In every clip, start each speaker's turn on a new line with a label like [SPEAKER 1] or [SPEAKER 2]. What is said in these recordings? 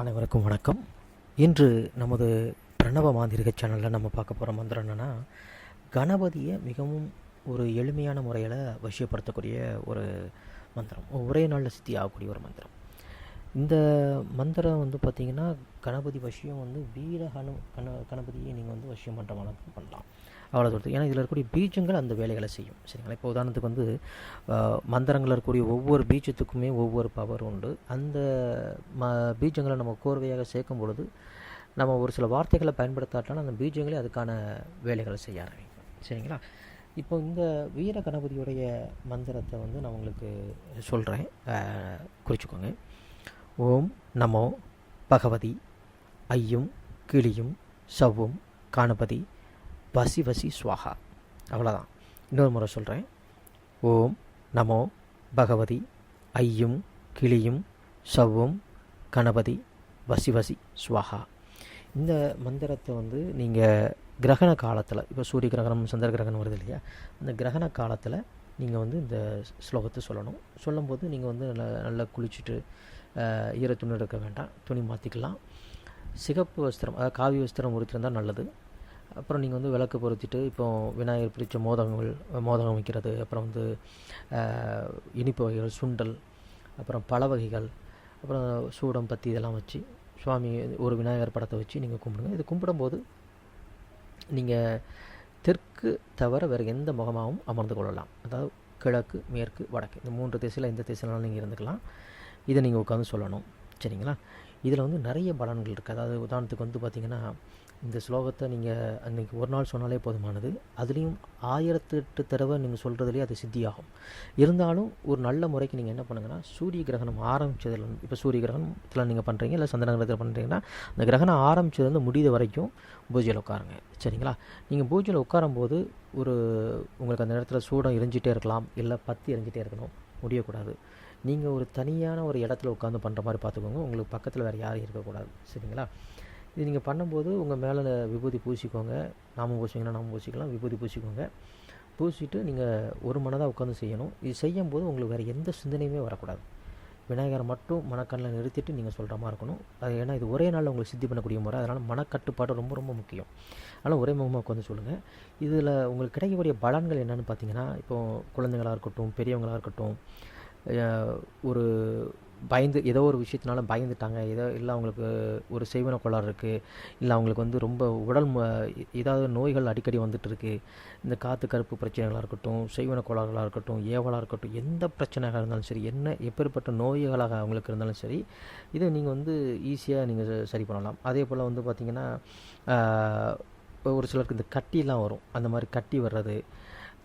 [SPEAKER 1] அனைவருக்கும் வணக்கம். இன்று நமது பிரணவ மாந்திரிக சேனலில் நம்ம பார்க்க போகிற மந்திரம் என்னென்னா கணபதியை மிகவும் ஒரு எளிமையான முறையில் வசியப்படுத்தக்கூடிய ஒரு மந்திரம். ஒரே நாளில் சித்தி ஆகக்கூடிய ஒரு மந்திரம். இந்த மந்திரம் வந்து பார்த்திங்கன்னா கணபதி வசியம் வந்து வீர கண கண கணபதியை நீங்கள் வந்து வசியம் பண்ணுற மாதிரி பண்ணலாம். அவ்வளோ தூரத்துக்கு. ஏன்னா இதில் இருக்கக்கூடிய பீஜங்கள் அந்த வேலைகளை செய்யும். சரிங்களா? இப்போ உதாரணத்துக்கு வந்து மந்திரங்களில் இருக்கக்கூடிய ஒவ்வொரு பீஜத்துக்குமே ஒவ்வொரு பவர் உண்டு. அந்த ம பீஜங்களை நம்ம கோர்வையாக சேர்க்கும் பொழுது நம்ம ஒரு சில வார்த்தைகளை பயன்படுத்தாட்டாலும் அந்த பீஜங்களே அதுக்கான வேலைகளை செய்ய ஆரம்பிக்கும் சரிங்களா? இப்போ இந்த வீர கணபதியுடைய மந்திரத்தை வந்து நான் உங்களுக்கு சொல்கிறேன் குறிச்சிக்கோங்க. ஓம் நமோ பகவதி. ஐயும் கிளியும் சவ்வும் காணபதி. பசி வசி சுவாகா. அவ்வளோதான். இன்னொரு முறை சொல்கிறேன். ஓம் நமோ பகவதி. ஐயும் கிளியும் சவ்வும் கணபதி. வசி வசி ஸ்வாஹா இந்த மந்திரத்தை வந்து நீங்கள் கிரகண காலத்தில் இப்போ சூரிய கிரகணம் சந்திர கிரகணம் வருது இல்லையா? அந்த கிரகண காலத்தில் நீங்கள் வந்து இந்த ஸ்லோகத்தை சொல்லணும். சொல்லும்போது நீங்கள் வந்து நல்லா நல்லா குளிச்சுட்டு ஈர துணி எடுக்க வேண்டாம். துணி மாற்றிக்கலாம் சிகப்பு வஸ்திரம் அதாவது காவி வஸ்திரம் உடுத்திருந்தால் நல்லது. அப்புறம் நீங்கள் வந்து விளக்கு பொருத்திட்டு இப்போ விநாயகர் பிடிச்ச மோதகங்கள் மோதகம் வைக்கிறது அப்புறம் வந்து இனிப்பு வகைகள் சுண்டல் அப்புறம் பழ வகைகள் அப்புறம் சூடம் பத்தி இதெல்லாம் வச்சு சுவாமி ஒரு விநாயகர் படத்தை வச்சு நீங்கள் கும்பிடுங்க. இது கும்பிடும்போது நீங்கள் தெற்கு தவிர வேறு எந்த முகமாகவும் அமர்ந்து கொள்ளலாம். அதாவது கிழக்கு மேற்கு வடக்கு இந்த மூன்று திசையில் எந்த திசையினாலும் நீங்கள் இருந்துக்கலாம். இதை நீங்கள் உட்காந்து சொல்லணும். சரிங்களா? இதில் வந்து நிறைய பலன்கள் இருக்குது அதாவது உதாரணத்துக்கு வந்து பார்த்திங்கன்னா இந்த ஸ்லோகத்தை நீங்கள் அன்றைக்கி ஒரு நாள் சொன்னாலே போதுமானது. அதுலேயும் ஆயிரத்து எட்டு தடவை நீங்கள் சொல்கிறதுலேயே அது சித்தியாகும். இருந்தாலும் ஒரு நல்ல முறைக்கு நீங்கள் என்ன பண்ணுங்கன்னா சூரிய கிரகணம் ஆரம்பித்ததில் இப்போ சூரிய கிரகணத்தில் நீங்கள் பண்ணுறீங்க இல்லை சந்திர கிரகத்தில் பண்ணுறீங்கன்னா அந்த கிரகணம் ஆரம்பித்ததுலேருந்து முடித வரைக்கும் பூஜையில் உட்காருங்க. சரிங்களா? நீங்கள் பூஜையில் உட்காரும்போது ஒரு உங்களுக்கு அந்த நேரத்தில் சூடம் எரிஞ்சிட்டே இருக்கலாம் இல்லை பத்து எரிஞ்சிட்டே இருக்கணும் முடியக்கூடாது. நீங்கள் ஒரு தனியான ஒரு இடத்துல உட்காந்து பண்ணுற மாதிரி பார்த்துக்கோங்க. உங்களுக்கு பக்கத்தில் வேறு யாரும் இருக்கக்கூடாது. சரிங்களா? இது நீங்கள் பண்ணும்போது உங்கள் மேலே விபூதி பூசிக்கோங்க. நாம பூசிங்கன்னா நாம பூசிக்கலாம். விபூதி பூசிக்கோங்க. பூசிட்டு நீங்கள் ஒரு மனதாக உட்காந்து செய்யணும். இது செய்யும்போது உங்களுக்கு வேறு எந்த சிந்தனையுமே வரக்கூடாது. விநாயகரை மட்டும் மனக்கண்ணில் நிறுத்திட்டு நீங்கள் சொல்கிற மாதிரி இருக்கணும். அது ஏன்னா இது ஒரே நாளில் உங்களுக்கு சித்தி பண்ணக்கூடிய முறை. அதனால் மனக்கட்டுப்பாடு ரொம்ப ரொம்ப முக்கியம். அதனால் ஒரே முகமாக உட்காந்து சொல்லுங்கள் இதில் உங்களுக்கு கிடைக்கக்கூடிய பலன்கள் என்னென்னு பார்த்தீங்கன்னா இப்போ குழந்தைங்களாக இருக்கட்டும் பெரியவங்களாக இருக்கட்டும் ஒரு பயந்து ஏதோ ஒரு விஷயத்தினால பயந்துட்டாங்க. ஏதோ இல்லை அவங்களுக்கு ஒரு செய்வன கோளாறு இருக்குது இல்லை அவங்களுக்கு வந்து ரொம்ப உடல் ஏதாவது நோய்கள் அடிக்கடி வந்துட்டு இந்த காற்று கருப்பு பிரச்சனைகளாக இருக்கட்டும் செய்வன கோளாறுகளாக இருக்கட்டும் ஏவலாக இருக்கட்டும் எந்த பிரச்சனையாக இருந்தாலும் சரி என்ன எப்பேற்பட்ட நோய்களாக அவங்களுக்கு இருந்தாலும் சரி இதை நீங்கள் வந்து ஈஸியாக நீங்கள் சரி பண்ணலாம். அதே போல் வந்து பார்த்திங்கன்னா ஒரு சிலருக்கு இந்த கட்டிலாம் வரும். அந்த மாதிரி கட்டி வர்றது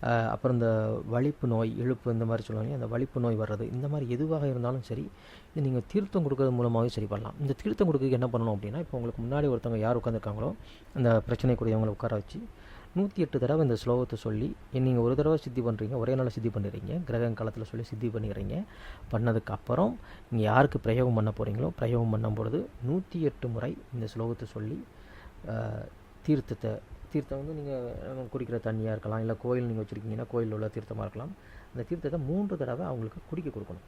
[SPEAKER 1] அப்புறம் இந்த வலிப்பு நோய் இழுப்பு இந்த மாதிரி சொல்லுவாங்க அந்த வலிப்பு நோய் வர்றது இந்த மாதிரி எதுவாக இருந்தாலும் சரி இது நீங்கள் தீர்த்தம் கொடுக்கறது மூலமாகவே சரி பண்ணலாம். இந்த தீர்த்தம் கொடுக்க என்ன பண்ணணும் அப்படின்னா இப்போ உங்களுக்கு முன்னாடி ஒருத்தவங்க யார் உட்காந்துருக்காங்களோ அந்த பிரச்சனைக்குரியவங்களை உட்கார வச்சு நூற்றி எட்டு தடவை இந்த ஸ்லோகத்தை சொல்லி நீங்கள் ஒரு தடவை சித்தி பண்ணுறீங்க ஒரே நாளில் சித்தி பண்ணிடுறீங்க கிரக காலத்தில் சொல்லி சித்தி பண்ணிடுறீங்க. பண்ணதுக்கப்புறம் நீங்கள் யாருக்கு பிரயோகம் பண்ண போகிறீங்களோ பிரயோகம் பண்ணும் பொழுது நூற்றி எட்டு முறை இந்த ஸ்லோகத்தை சொல்லி தீர்த்தத்தை தீர்த்தம் வந்து நீங்கள் குடிக்கிற தண்ணியாக இருக்கலாம் இல்லை கோயில் நீங்கள் வச்சுருக்கீங்கன்னா கோயிலில் உள்ள தீர்த்தமாக இருக்கலாம். அந்த தீர்த்தத்தை மூன்று தடவை அவங்களுக்கு குடிக்க கொடுக்கணும்.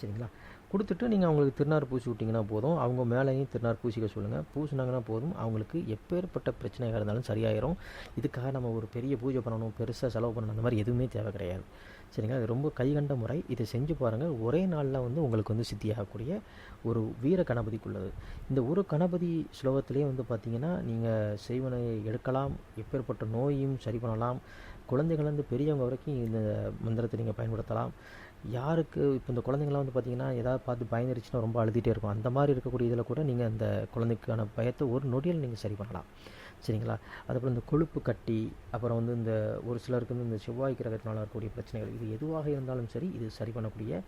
[SPEAKER 1] சரிங்களா? கொடுத்துட்டு நீங்கள் அவங்களுக்கு திருநார் பூசி விட்டிங்கன்னா போதும். அவங்க மேலேயும் திருநார் பூசிக்க சொல்லுங்கள் பூசினாங்கன்னா போதும். அவங்களுக்கு எப்பேற்பட்ட பிரச்சனையாக இருந்தாலும் சரியாயிரும். இதுக்காக நம்ம ஒரு பெரிய பூஜை பண்ணணும் பெருசாக செலவு பண்ணணும் அந்த மாதிரி எதுவுமே தேவை கிடையாது. சரிங்களா? இது ரொம்ப கைகண்ட முறை. இதை செஞ்சு பாருங்கள் ஒரே நாளில் வந்து உங்களுக்கு வந்து சித்தியாகக்கூடிய ஒரு வீர கணபதிக்குள்ளது. இந்த ஒரு கணபதி ஸ்லோகத்திலே வந்து பார்த்திங்கன்னா நீங்கள் செய்வனை எடுக்கலாம். எப்பேற்பட்ட நோயும் சரி பண்ணலாம். குழந்தைகள்லேருந்து பெரியவங்க வரைக்கும் இந்த மந்திரத்தை நீங்கள் பயன்படுத்தலாம். யாருக்கு இப்போ இந்த குழந்தைங்களாம் வந்து பார்த்தீங்கன்னா ஏதாவது பார்த்து பயந்துருச்சுன்னா ரொம்ப அழுதுகிட்டே இருக்கும். அந்த மாதிரி இருக்கக்கூடிய இதில் கூட நீங்கள் அந்த குழந்தைக்கான பயத்தை ஒரு நொடியில் நீங்கள் சரி பண்ணலாம். சரிங்களா? அதுக்கப்புறம் இந்த கொழுப்பு கட்டி அப்புறம் வந்து இந்த ஒரு சிலருக்கு வந்து இந்த செவ்வாய் கிரகத்தினால் வரக்கூடிய பிரச்சனைகள் இது எதுவாக இருந்தாலும் சரி இது சரி பண்ணக்கூடிய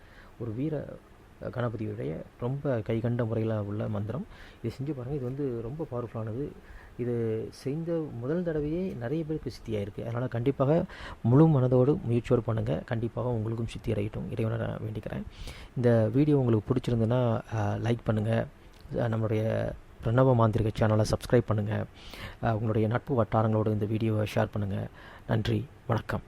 [SPEAKER 1] ஒரு வீர கணபதியுடைய ரொம்ப கைகண்ட முறையில் உள்ள மந்திரம். இதை செஞ்சு பாருங்கள் இது வந்து ரொம்ப பவர்ஃபுல்லானது இது செய்த முதல் தடவையே நிறைய பேருக்கு சித்தியாக இருக்குது அதனால் கண்டிப்பாக முழு மனதோடு முயற்சியோடு பண்ணுங்கள் கண்டிப்பாக உங்களுக்கும் சித்தி அடையட்டும். இறைவனை நான் வேண்டிக்கிறேன். இந்த வீடியோ உங்களுக்கு பிடிச்சிருந்துன்னா லைக் பண்ணுங்கள் நம்மளுடைய பிரணவ மாந்திரிக சேனலை சப்ஸ்கிரைப் பண்ணுங்கள் உங்களுடைய நட்பு வட்டாரங்களோடு இந்த வீடியோவை ஷேர் பண்ணுங்கள் நன்றி. வணக்கம்.